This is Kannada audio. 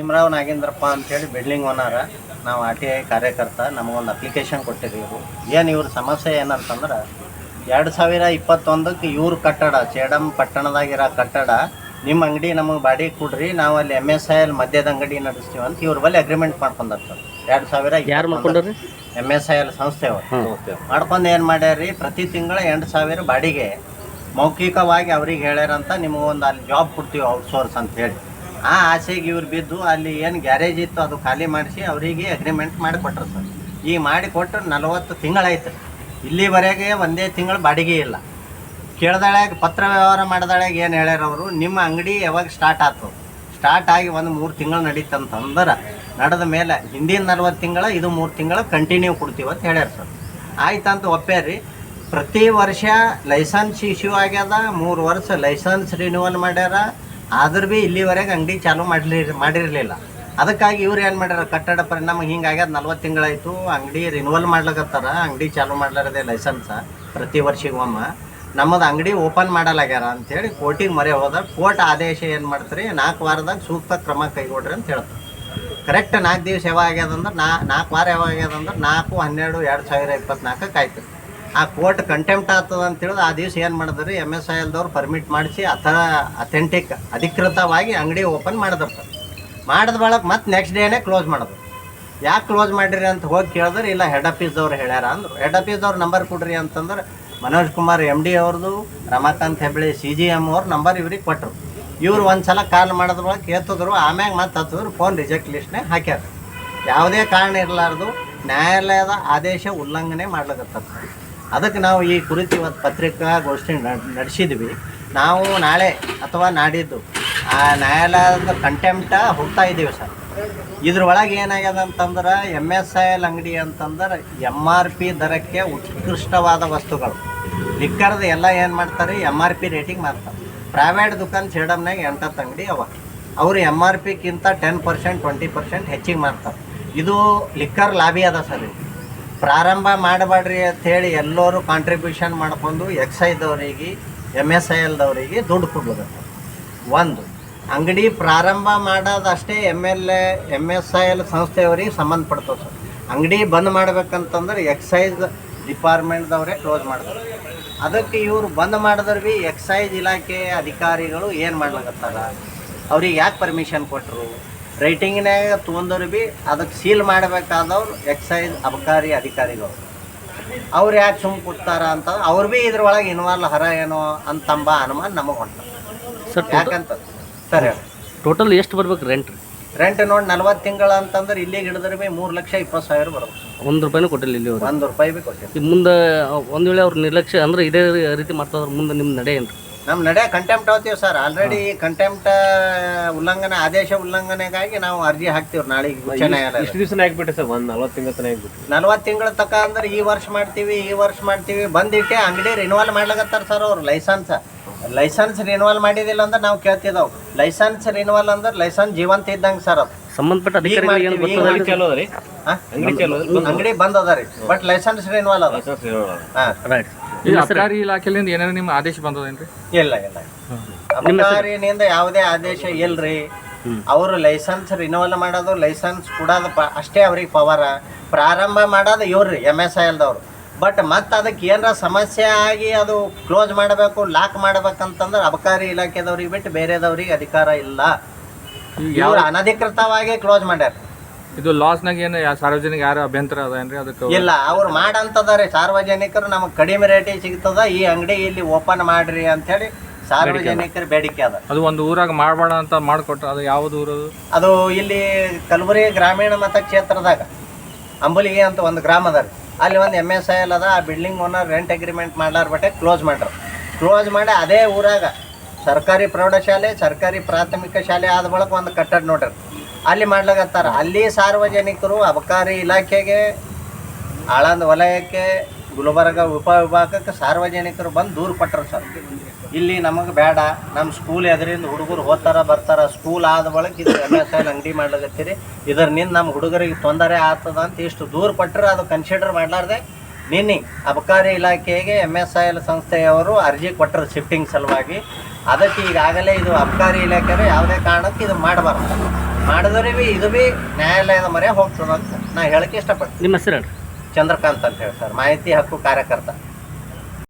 ನಾಗೇಂದ್ರರಾವ್ ನಾಗೇಂದ್ರಪ್ಪ ಅಂತೇಳಿ ಬಿಲ್ಡಿಂಗ್ ಓನರ. ನಾವು ಆರ್ ಟಿ ಐ ಕಾರ್ಯಕರ್ತ. ನಮಗೊಂದು ಅಪ್ಲಿಕೇಶನ್ ಕೊಟ್ಟಿದ್ದೀವಿ ಇವರು. ಏನು ಇವ್ರ ಸಮಸ್ಯೆ ಏನಂತಂದ್ರೆ ಎರಡು ಸಾವಿರ ಇಪ್ಪತ್ತೊಂದಕ್ಕೆ ಇವ್ರ ಕಟ್ಟಡ ಚೇಡಂ ಪಟ್ಟಣದಾಗಿರೋ ಕಟ್ಟಡ ನಿಮ್ಮ ಅಂಗಡಿ ನಮಗೆ ಬಾಡಿಗೆ ಕೊಡ್ರಿ ನಾವು ಅಲ್ಲಿ ಎಂ ಎಸ್ ಐ ಎಲ್ ಮದ್ಯದ ಅಂಗಡಿ ನಡೆಸ್ತೀವಿ ಅಂತ ಇವ್ರ ಬಳಿ ಅಗ್ರಿಮೆಂಟ್ ಮಾಡ್ಕೊಂಡಾರ ಸರ್. ಎರಡು ಸಾವಿರ ಯಾರು ಮಾಡ್ಕೊಂಡ್ರಿ ಎಂ ಎಸ್ ಐ ಎಲ್ ಸಂಸ್ಥೆ ಅವರು. ಮಾಡ್ಕೊಂಡು ಏನು ಮಾಡ್ಯಾರ್ರಿ ಪ್ರತಿ ತಿಂಗಳ ಎಂಟು ಸಾವಿರ ಬಾಡಿಗೆ. ಮೌಖಿಕವಾಗಿ ಅವ್ರಿಗೆ ಹೇಳ್ಯಾರಂತ ನಿಮಗೊಂದು ಅಲ್ಲಿ ಜಾಬ್ ಕೊಡ್ತೀವಿ ಔಟ್ಸೋರ್ಸ್ ಅಂತ ಹೇಳಿ. ಆ ಆಸೆಗೆ ಇವ್ರು ಬಿದ್ದು ಅಲ್ಲಿ ಏನು ಗ್ಯಾರೇಜ್ ಇತ್ತು ಅದು ಖಾಲಿ ಮಾಡಿಸಿ ಅವರಿಗೆ ಅಗ್ರಿಮೆಂಟ್ ಮಾಡಿಕೊಟ್ರು ಸರ್. ಈಗ ಮಾಡಿಕೊಟ್ಟು ನಲವತ್ತು ತಿಂಗಳಾಯ್ತು. ಇಲ್ಲಿವರೆಗೆ ಒಂದೇ ತಿಂಗಳು ಬಾಡಿಗೆ ಇಲ್ಲ. ಕೇಳ್ದಾಳಾಗ ಪತ್ರ ವ್ಯವಹಾರ ಮಾಡ್ದಳಾಗ ಏನು ಹೇಳ್ಯಾರ ಅವರು, ನಿಮ್ಮ ಅಂಗಡಿ ಯಾವಾಗ ಸ್ಟಾರ್ಟ್ ಆಯ್ತು ಸ್ಟಾರ್ಟ್ ಆಗಿ ಒಂದು ಮೂರು ತಿಂಗಳು ನಡೀತಂತಂದ್ರೆ ನಡೆದ ಮೇಲೆ ಹಿಂದಿನ ನಲ್ವತ್ತು ತಿಂಗಳ, ಇದು ಮೂರು ತಿಂಗಳು ಕಂಟಿನ್ಯೂ ಕೊಡ್ತೀವಿ ಅಂತ ಹೇಳ್ಯಾರ ಸರ್. ಆಯ್ತಂತ ಒಪ್ಪ್ಯಾರಿ ಪ್ರತಿ ವರ್ಷ ಲೈಸನ್ಸ್ ಇಶ್ಯೂ ಆಗ್ಯದ, ಮೂರು ವರ್ಷ ಲೈಸೆನ್ಸ್ ರಿನ್ಯೂವಲ್ ಮಾಡ್ಯಾರ. ಆದ್ರೂ ಭೀ ಇಲ್ಲಿವರೆಗೆ ಅಂಗಡಿ ಚಾಲೂ ಮಾಡಲಿ, ಮಾಡಿರಲಿಲ್ಲ. ಅದಕ್ಕಾಗಿ ಇವ್ರು ಏನು ಮಾಡ್ಯಾರ, ಕಟ್ಟಡ ಪರಿಣಾಮ ಹಿಂಗಾಗ್ಯದ ನಲ್ವತ್ತು ತಿಂಗಳಾಯಿತು. ಅಂಗಡಿ ರಿನ್ಯೂವಲ್ ಮಾಡ್ಲಕತ್ತಾರ. ಅಂಗಡಿ ಚಾಲೂ ಮಾಡ್ಲಾರದೆ ಲೈಸೆನ್ಸ ಪ್ರತಿ ವರ್ಷಿಗೊಮ್ಮೆ ನಮ್ಮದು ಅಂಗಡಿ ಓಪನ್ ಮಾಡಲಾಗ್ಯಾರ ಅಂಥೇಳಿ ಕೋರ್ಟಿಗೆ ಮೊರೆ ಹೋದಾಗ ಕೋರ್ಟ್ ಆದೇಶ ಏನು ಮಾಡ್ತಾರೆ ನಾಲ್ಕು ವಾರದಾಗ ಸೂಕ್ತ ಕ್ರಮ ಕೈಗೊಡ್ರಿ ಅಂತ ಹೇಳ್ತಾರೆ. ಕರೆಕ್ಟ್ ನಾಲ್ಕು ದಿವಸ ಯಾವಾಗ ಆಗ್ಯದಂದ್ರೆ ನಾ ನಾಲ್ಕು ವಾರ ಯಾವಾಗ ಆಗ್ಯದಂದ್ರೆ ನಾಲ್ಕು ಹನ್ನೆರಡು, ಎರಡು ಸಾವಿರ ಇಪ್ಪತ್ನಾಲ್ಕಕ್ಕೆ ಆಯ್ತು. ಆ ಕೋರ್ಟ್ ಕಂಟೆಂಪ್ಟ್ ಆಗ್ತದ ಅಂತ ಹೇಳಿದ್ರೆ ಆ ದಿವಸ ಏನು ಮಾಡಿದ್ರಿ ಎಂ ಎಸ್ ಐ ಎಲ್ದವ್ರು ಪರ್ಮಿಟ್ ಮಾಡಿಸಿ ಥರ ಅಥೆಂಟಿಕ್ ಅಧಿಕೃತವಾಗಿ ಅಂಗಡಿ ಓಪನ್ ಮಾಡಿದ್ರು. ಮಾಡಿದ ಬಳಕ ಮತ್ತೆ ನೆಕ್ಸ್ಟ್ ಡೇನೇ ಕ್ಲೋಸ್ ಮಾಡೋದು ಯಾಕೆ ಕ್ಲೋಸ್ ಮಾಡಿರಿ ಅಂತ ಹೋಗಿ ಕೇಳಿದ್ರೆ, ಇಲ್ಲ ಹೆಡ್ ಆಫೀಸ್ದವ್ರು ಹೇಳ್ಯಾರ ಅಂದರು. ಹೆಡ್ ಆಫೀಸ್ದವ್ರ ನಂಬರ್ ಕೊಡ್ರಿ ಅಂತಂದ್ರೆ, ಮನೋಜ್ ಕುಮಾರ್ ಎಂ ಡಿ ಅವ್ರದ್ದು Ramakant Hebli C G M ಅವ್ರ ನಂಬರ್ ಇವ್ರಿಗೆ ಕೊಟ್ಟರು ಇವ್ರು ಒಂದು ಸಲ ಕಾಲ್ ಮಾಡಿದ್ರೊಳಗೆ ಕೇತಿದ್ರು ಆಮ್ಯಾಗ ಮತ್ತೆ ಹತ್ತಿದ್ರು ಫೋನ್ ರಿಜೆಕ್ಟ್ ಲಿಸ್ಟ್ನೇ ಹಾಕ್ಯಾರ. ಯಾವುದೇ ಕಾರಣ ಇರಲಾರ್ದು, ನ್ಯಾಯಾಲಯದ ಆದೇಶ ಉಲ್ಲಂಘನೆ ಮಾಡ್ಲಿಕತ್ತದ. ಅದಕ್ಕೆ ನಾವು ಈ ಕುರಿತು ಇವತ್ತು ಪತ್ರಿಕಾಗೋಷ್ಠಿ ನಡೆಸಿದ್ವಿ. ನಾವು ನಾಳೆ ಅಥವಾ ನಾಡಿದ್ದು ಆ ನ್ಯಾಯಾಲಯದ ಕಂಟೆಂಪ್ಟ ಹೋಗ್ತಾ ಇದ್ದೀವಿ ಸರ್. ಇದ್ರೊಳಗೆ ಏನಾಗ್ಯದ ಅಂತಂದ್ರೆ ಎಂ ಎಸ್ ಐ ಎಲ್ ಅಂಗಡಿ ಅಂತಂದ್ರೆ ಎಂ ಆರ್ ಪಿ ದರಕ್ಕೆ ಉತ್ಕೃಷ್ಟವಾದ ವಸ್ತುಗಳು. ಲಿಕ್ಕರ್ದು ಎಲ್ಲ ಏನು ಮಾಡ್ತಾರೆ? ಎಂ ಆರ್ ಪಿ ರೇಟಿಗೆ ಮಾಡ್ತಾರೆ. ಪ್ರೈವೇಟ್ ದುಕಾನ್ ಸೇಡಮ್ನಾಗ ಎಂಟತ್ತು ಅಂಗಡಿ ಅವ. ಅವರು ಎಂ ಆರ್ ಪಿಗಿಂತ ಟೆನ್ ಪರ್ಸೆಂಟ್ ಟ್ವೆಂಟಿ ಪರ್ಸೆಂಟ್ ಹೆಚ್ಚಿಗೆ ಮಾಡ್ತಾರೆ ಇದು ಲಿಕ್ಕರ್ ಲಾಬಿ ಅದ ಸರ್ ಪ್ರಾರಂಭ ಮಾಡಬೇಡ್ರಿ ಹೇಳಿ ಎಲ್ಲರೂ ಕಾಂಟ್ರಿಬ್ಯೂಷನ್ ಮಾಡ್ಕೊಂಡು ಎಕ್ಸೈದವರಿಗೆ ಎಂ ಎಸ್ ಐ ಎಲ್ದವರಿಗೆ ದುಡ್ಡು ಕೊಡ್ಬೇಕು ಒಂದು, ಅಂಗಡಿ ಪ್ರಾರಂಭ ಮಾಡೋದಷ್ಟೇ M L A M S I L ಸಂಸ್ಥೆಯವರಿಗೆ ಸಂಬಂಧಪಡ್ತವೆ ಸರ್. ಅಂಗಡಿ ಬಂದ್ ಮಾಡ್ಬೇಕಂತಂದ್ರೆ ಎಕ್ಸೈಸ್ ಡಿಪಾರ್ಟ್ಮೆಂಟ್ದವರೇ ಕ್ಲೋಸ್ ಮಾಡ್ತಾರೆ. ಅದಕ್ಕೆ ಇವರು ಬಂದ್ ಮಾಡಿದ್ರೆ ಭೀ ಎಕ್ಸೈಸ್ ಇಲಾಖೆ ಅಧಿಕಾರಿಗಳು ಏನು ಮಾಡ್ಲಕತ್ತಾರ? ಅವ್ರಿಗೆ ಯಾಕೆ ಪರ್ಮಿಷನ್ ಕೊಟ್ಟರು ರೈಟಿಂಗ್ನಾಗ ತೊಗೊಂಡವ್ರು ಭೀ ಅದಕ್ಕೆ ಸೀಲ್ ಮಾಡಬೇಕಾದವ್ರು ಎಕ್ಸೈಸ್ ಅಬಕಾರಿ ಅಧಿಕಾರಿಗಳು. ಅವ್ರು ಯಾಕೆ ಸುಮ್ಮ ಕೊಡ್ತಾರ ಅಂತ ಅವ್ರು ಭೀ ಇದ್ರೊಳಗೆ ಇನ್ವಾಲ್ವ್ ಹರ ಏನೋ ಅಂತಂಬ ಅನುಮಾನ ನಮಗೆ ಹೊಂಟ ಸರ್ ಯಾಕಂತ ಸರ್ ಹೇಳಿ. ಟೋಟಲ್ ಎಷ್ಟು ಬರ್ಬೇಕು ರೆಂಟ್ ರೆಂಟ್ ನೋಡಿ ನಲ್ವತ್ತು ತಿಂಗಳ ಅಂತಂದ್ರೆ ಇಲ್ಲಿಗೆ ಹಿಡಿದ್ರೆ ಭೀ ಮೂರು ಲಕ್ಷ ಇಪ್ಪತ್ತು ಸಾವಿರ ಬರ್ಬೇಕು. ಒಂದು ರೂಪಾಯಿನೂ ಕೊಟ್ಟಿಲ್ಲ ಇಲ್ಲಿ ಅವ್ರು. ಒಂದು ರೂಪಾಯಿ ಭೀ ಕೊಟ್ಟಿಲ್ಲ. ಮುಂದೆ ಒಂದು ವೇಳೆ ಅವ್ರು ನಿರ್ಲಕ್ಷ್ಯ ಅಂದ್ರೆ ಇದೇ ರೀತಿ ಮಾಡ್ತಾವ್ರು ಮುಂದೆ ನಿಮ್ಮ ನಡೆ ಏನು ನಮ್ಮ ನಡೆ ಕಂಟೆಂಪ್ಟ್ ಹೋಗ್ತೀವಿ ಸರ್ ಆಲ್ರೆಡಿ ಕಂಟೆಂಪ್ಟ್ ಉಲ್ಲಂಘನೆ ಆದೇಶ ಉಲ್ಲಂಘನೆಗಾಗಿ ನಾವು ಅರ್ಜಿ ಹಾಕ್ತೀವಿ ನಾಳೆ ಉಚ್ಚ ನ್ಯಾಯಾಲಯ ಇಷ್ಟು ದಿವಸ ಆಗ್ಬಿಟ್ಟೆ ಸರ್ ಒಂದು ನಲ್ವತ್ತು ತಿಂಗಳ ತನಕ ಆಗ್ಬಿಟ್ಟು ನಲ್ವತ್ತು ತಿಂಗಳ ತಕ ಅಂದ್ರೆ ಈ ವರ್ಷ ಮಾಡ್ತೀವಿ ಈ ವರ್ಷ ಮಾಡ್ತೀವಿ. ಬಂದಿಟ್ಟೆ ಅಂಗಡಿ ರಿನ್ಯೂವಲ್ ಮಾಡ್ಲಕತ್ತಾರ ಸರ್ ಅವ್ರು ಲೈಸೆನ್ಸ್ ಲೈಸೆನ್ಸ್ ರಿನ್ಯೂವಲ್ ಮಾಡಿದಿಲ್ಲ ಅಂದ್ರೆ ನಾವು ಕೇಳ್ತಿದ್ದವು. ಲೈಸೆನ್ಸ್ ರಿನ್ಯೂವಲ್ ಅಂದ್ರೆ ಲೈಸೆನ್ಸ್ ಜೀವಂತ ಇದ್ದಂಗೆ ಸರ್ ಅದು ಸಂಬಂಧಪಟ್ಟ ಅಂಗಡಿ ಬಂದ್ ಅದ ರೀ ಬಟ್ ಲೈಸೆನ್ಸ್ ರಿನ್ಯೂವಲ್ ಅದ. ರೈಟ್ ಈ ಅಬಕಾರಿ ಇಲಾಖೆಯಿಂದ ಏನಾರ ನಿಮ್ಮ ಆದೇಶ ಬಂದದೇನ್ರಿ? ಇಲ್ಲ ಇಲ್ಲ. ಅಬಕಾರಿನಿಂದ ಯಾವುದೇ ಆದೇಶ ಇಲ್ರಿ. ಅವರು ಲೈಸೆನ್ಸ್ ರಿನೋವಲ್ ಮಾಡೋದು ಲೈಸೆನ್ಸ್ ಕೊಡೋದು ಪ- ಅಷ್ಟೇ ಅವ್ರಿಗೆ ಪವರ ಪ್ರಾರಂಭ ಮಾಡೋದು ಇವ್ರಿ ಎಂ ಎಸ್ ಐ ಎಲ್ದವ್ರು ಬಟ್ ಮತ್ತೆ ಅದಕ್ಕೆ ಏನಾರ ಸಮಸ್ಯೆ ಆಗಿ ಅದು ಕ್ಲೋಸ್ ಮಾಡಬೇಕು ಲಾಕ್ ಮಾಡ್ಬೇಕಂತಂದ್ರೆ ಅಬಕಾರಿ ಇಲಾಖೆದವ್ರಿಗೆ ಬಿಟ್ಟು ಬೇರೆದವ್ರಿಗೆ ಅಧಿಕಾರ ಇಲ್ಲ. ಇವ್ರು ಅನಧಿಕೃತವಾಗಿ ಕ್ಲೋಸ್ ಮಾಡ್ಯಾರ ಇದು ಲಾಸ್ನಾಗ ಏನು ಯಾ- ಸಾರ್ವಜನಿಕ ಯಾರು ಅಭ್ಯಂತರ ಅದೇನ್ರಿ ಅದಕ್ಕೆ ಇಲ್ಲ ಅವ್ರು ಮಾಡಂತದಾರೆ. ಸಾರ್ವಜನಿಕರು ನಮಗೆ ಕಡಿಮೆ ರೇಟಿಗೆ ಸಿಗ್ತದ. ಈ ಅಂಗಡಿ ಇಲ್ಲಿ ಓಪನ್ ಮಾಡ್ರಿ ಅಂತ ಹೇಳಿ ಸಾರ್ವಜನಿಕರ ಬೇಡಿಕೆ ಅದ. ಅದು ಒಂದು ಊರಾಗ ಮಾಡಬೇಡ ಅಂತ ಮಾಡ್ಕೊಟ್ರ ಅದು ಯಾವ್ದು ಊರು ಅದು? ಇಲ್ಲಿ ಕಲಬುರಗಿ ಗ್ರಾಮೀಣ ಮತಕ್ಷೇತ್ರದಾಗ ಅಂಬುಲಿಗೆ ಅಂತ ಒಂದು ಗ್ರಾಮ ಅದ ರೀ. ಅಲ್ಲಿ ಒಂದು ಎಂ ಎಸ್ ಐ ಎಲ್ ಅದ. ಆ ಬಿಲ್ಡಿಂಗ್ ಓನರ್ ರೆಂಟ್ ಅಗ್ರಿಮೆಂಟ್ ಮಾಡ್ಲಾರ ಬಟ್ಟೆ ಕ್ಲೋಸ್ ಮಾಡ್ರು. ಕ್ಲೋಸ್ ಮಾಡಿ ಅದೇ ಊರಾಗ ಸರ್ಕಾರಿ ಪ್ರೌಢಶಾಲೆ ಸರ್ಕಾರಿ ಪ್ರಾಥಮಿಕ ಶಾಲೆ ಆದ ಬಳಕ ಒಂದು ಕಟ್ಟಡ ನೋಡ್ರಿ. ಅಲ್ಲಿ ಮಾಡ್ಲಾಗತ್ತಾರ ಅಲ್ಲಿ ಸಾರ್ವಜನಿಕರು ಅಬಕಾರಿ ಇಲಾಖೆಗೆ ಆಳಂದ ವಲಯಕ್ಕೆ, ಗುಲ್ಬರ್ಗ ಉಪವಿಭಾಗಕ್ಕೆ ಸಾರ್ವಜನಿಕರು ಬಂದು ದೂರು ಪಟ್ಟರು ಸರ್. ಇಲ್ಲಿ ನಮಗೆ ಬೇಡ. ನಮ್ಮ ಸ್ಕೂಲ್ ಎದರಿಂದ ಹುಡುಗರು ಹೋಗ್ತಾರ, ಬರ್ತಾರ. ಸ್ಕೂಲ್ ಆದ ಬಳಿಕ ಇದು ಎಂ ಎಸ್ ಐ ಅಂಗಡಿ ಮಾಡ್ಲಾಗತ್ತೀರಿ ಇದರಿಂದ ನಮ್ಮ ಹುಡುಗರಿಗೆ ತೊಂದರೆ ಆಗ್ತದ ಅಂತ ಇಷ್ಟು ದೂರ ಪಟ್ಟರು ಅದು ಕನ್ಸಿಡರ್ ಮಾಡಲಾರ್ದೆ ನಿನ್ನೆ ಅಬಕಾರಿ ಇಲಾಖೆಗೆ ಎಂ ಎಸ್ ಐ ಎಲ್ ಸಂಸ್ಥೆಯವರು ಅರ್ಜಿ ಕೊಟ್ಟರು ಶಿಫ್ಟಿಂಗ್ ಸಲುವಾಗಿ. ಅದಕ್ಕೆ ಈಗಾಗಲೇ ಇದು ಅಬಕಾರಿ ಇಲಾಖೆಯವರು ಯಾವುದೇ ಕಾರಣಕ್ಕೆ ಇದು ಮಾಡಬಾರ್ದು. ಮಾಡಿದ್ರೆ ಬಿ ಇದು ಭೀ ನ್ಯಾಯಾಲಯದ ಮರೆ ಹೋಗ್ತದೆ ಅಂತ ನಾ ಹೇಳಕ್ಕೆ ಇಷ್ಟಪಡ್ತೀನಿ. ನಿಮ್ಮ ಹೆಸರು ಚಂದ್ರಕಾಂತ್ ಅಂತ ಹೇಳಿ ಸರ್. ಮಾಹಿತಿ ಹಕ್ಕು ಕಾರ್ಯಕರ್ತ.